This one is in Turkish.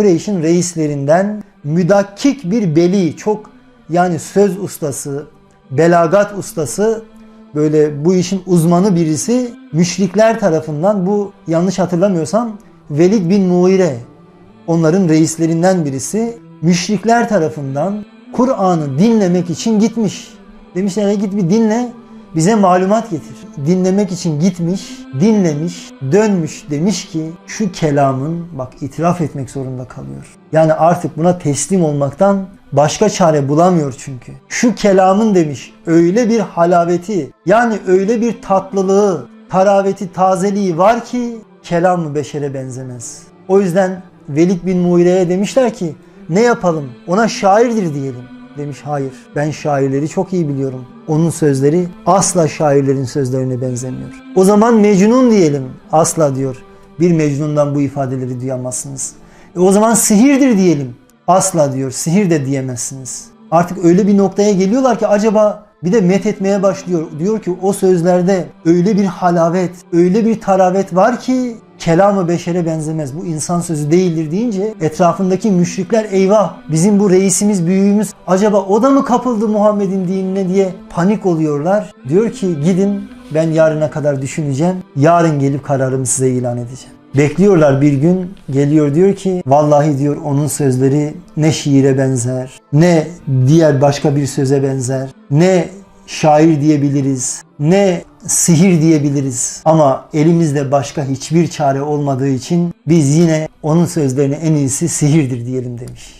Kureyş'in reislerinden müdakkik bir beli, çok yani söz ustası, belagat ustası, böyle bu işin uzmanı birisi müşrikler tarafından bu yanlış hatırlamıyorsam Velid bin Muire onların reislerinden birisi müşrikler tarafından Kur'an'ı dinlemek için gitmiş. Demişler "E git bir dinle bize malumat getir. Dinlemek için gitmiş, dinlemiş, dönmüş demiş ki şu kelamın bak itiraf etmek zorunda kalıyor. Yani artık buna teslim olmaktan başka çare bulamıyor çünkü. Şu kelamın demiş öyle bir halaveti yani öyle bir tatlılığı, taraveti, tazeliği var ki kelam-ı beşere benzemez. O yüzden Velid bin Muire'ye demişler ki ne yapalım ona şairdir diyelim. Demiş hayır ben şairleri çok iyi biliyorum. Onun sözleri asla şairlerin sözlerine benzemiyor. O zaman Mecnun diyelim. Asla diyor. Bir Mecnun'dan bu ifadeleri duyamazsınız. E o zaman sihirdir diyelim. Asla diyor. Sihir de diyemezsiniz. Artık öyle bir noktaya geliyorlar ki acaba bir de met etmeye başlıyor. Diyor ki o sözlerde öyle bir halavet, öyle bir taravet var ki kelamı beşere benzemez. Bu insan sözü değildir deyince etrafındaki müşrikler eyvah bizim bu reisimiz büyüğümüz acaba o da mı kapıldı Muhammed'in dinine diye panik oluyorlar. Diyor ki gidin ben yarına kadar düşüneceğim. Yarın gelip kararımı size ilan edeceğim. Bekliyorlar bir gün geliyor diyor ki vallahi diyor onun sözleri ne şiire benzer ne diğer başka bir söze benzer ne şair diyebiliriz ne sihir diyebiliriz ama elimizde başka hiçbir çare olmadığı için biz yine onun sözlerine en iyisi sihirdir diyelim demiş.